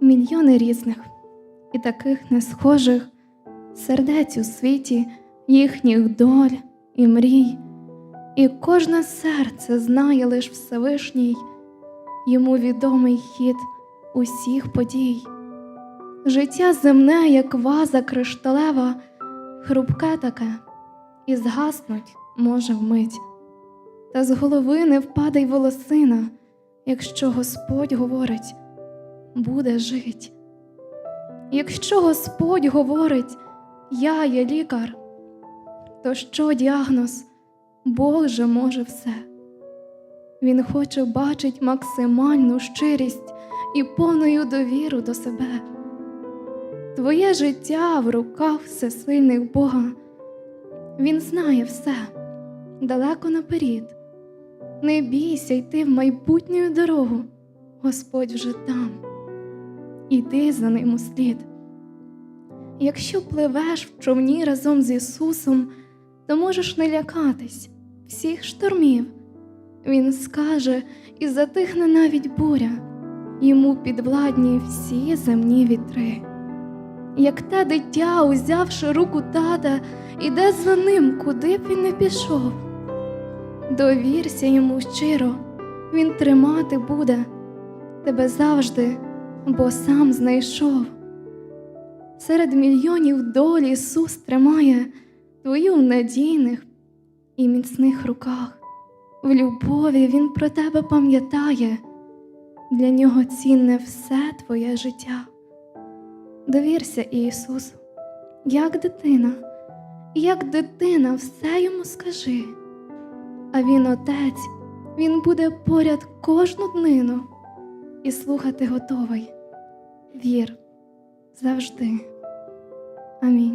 мільйони різних і таких несхожих сердець у світі, їхніх доль і мрій, і кожне серце знає лиш Всевишній, йому відомий хід усіх подій. Життя земне, як ваза кришталева, хрупке таке, і згаснуть може вмить. Та з голови не впаде й волосина, якщо Господь говорить, буде жить. Якщо Господь говорить, я є лікар, то що діагноз? Бог же може все. Він хоче бачить максимальну щирість і повною довіру до себе. Твоє життя в руках всесильних Бога. Він знає все далеко наперед. Не бійся йти в майбутню дорогу, Господь вже там. Іди за ним у слід. Якщо пливеш в човні разом з Ісусом, то можеш не лякатись всіх штормів. Він скаже і затихне навіть буря, йому підвладні всі земні вітри. Як те дитя, узявши руку тата, іде за ним, куди б він не пішов. Довірся йому щиро, він тримати буде тебе завжди, бо сам знайшов. Серед мільйонів долі Ісус тримає твою в надійних і міцних руках. В любові Він про тебе пам'ятає, для нього цінне все твоє життя. Довірся Ісусу, як дитина, як дитина, все йому скажи. А він отець, він буде поряд кожну днину і слухати готовий. Вір завжди. Амінь.